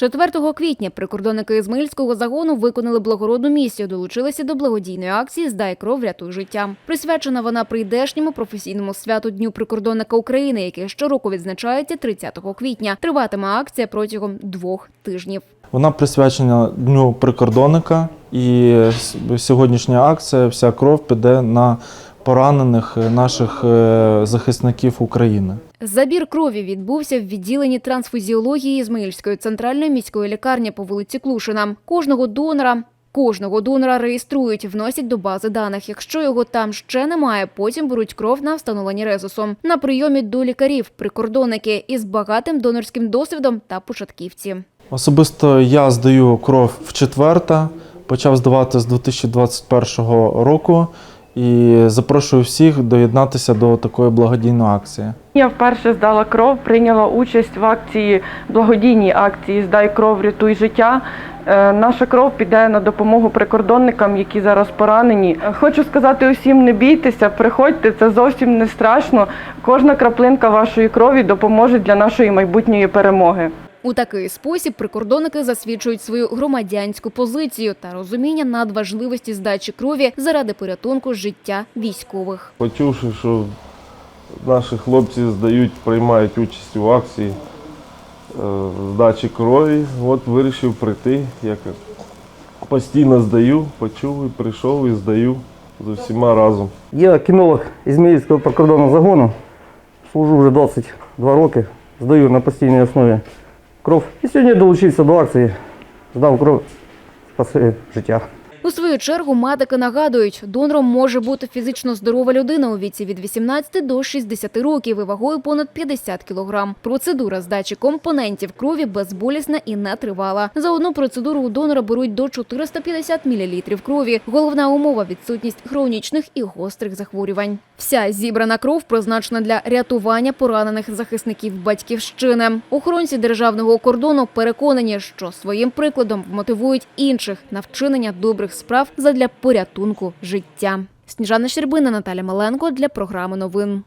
4 квітня прикордонники Ізмаїльського загону виконали благородну місію, долучилися до благодійної акції Здай кров, рятуй життя. Присвячена вона прийдешньому професійному святу Дню прикордонника України, яке щороку відзначається 30 квітня. Триватиме акція протягом двох тижнів. Вона присвячена Дню прикордонника, і сьогоднішня акція Вся кров піде на поранених наших е, захисників України. Забір крові відбувся в відділенні трансфузіології Ізмаїльської центральної міської лікарні по вулиці Клушина. Кожного донора. Кожного донора реєструють, вносять до бази даних. Якщо його там ще немає, потім беруть кров на встановлені резусом. На прийомі до лікарів прикордонники із багатим донорським досвідом та початківці. Особисто я здаю кров в четверта, почав здавати з 2021 року і запрошую всіх доєднатися до такої благодійної акції. Я вперше здала кров, прийняла участь в акції, благодійній акції Здай кров, рятуй життя. Е, Наша кров піде на допомогу прикордонникам, які зараз поранені. Е, Хочу сказати усім, не бійтеся, приходьте, це зовсім не страшно. Кожна краплинка вашої крові допоможе для нашої майбутньої перемоги. У такий спосіб прикордонники засвідчують свою громадянську позицію та розуміння надважливості здачі крові заради порятунку життя військових. Почувши, що наші хлопці здають, приймають участь у акції е, здачі крові, от вирішив прийти. Як постійно здаю, почув і прийшов і здаю з усіма разом. Я кінолог Ізмаїльського прикордонного загону. Служу вже 22 роки, здаю на постійній основі кров. І сьогодні долучився до акції, здав кров, спаси життя. У свою чергу медики нагадують, донором може бути фізично здорова людина у віці від 18 до 60 років і вагою понад 50 кілограм. Процедура здачі компонентів крові безболісна і нетривала. За одну процедуру у донора беруть до 450 мл крові. Головна умова – відсутність хронічних і гострих захворювань. Вся зібрана кров призначена для рятування поранених захисників батьківщини. Охоронці державного кордону переконані, що своїм прикладом мотивують інших на вчинення добрих справ задля порятунку життя. Сніжана Щербина, Наталя Маленко для програми новин.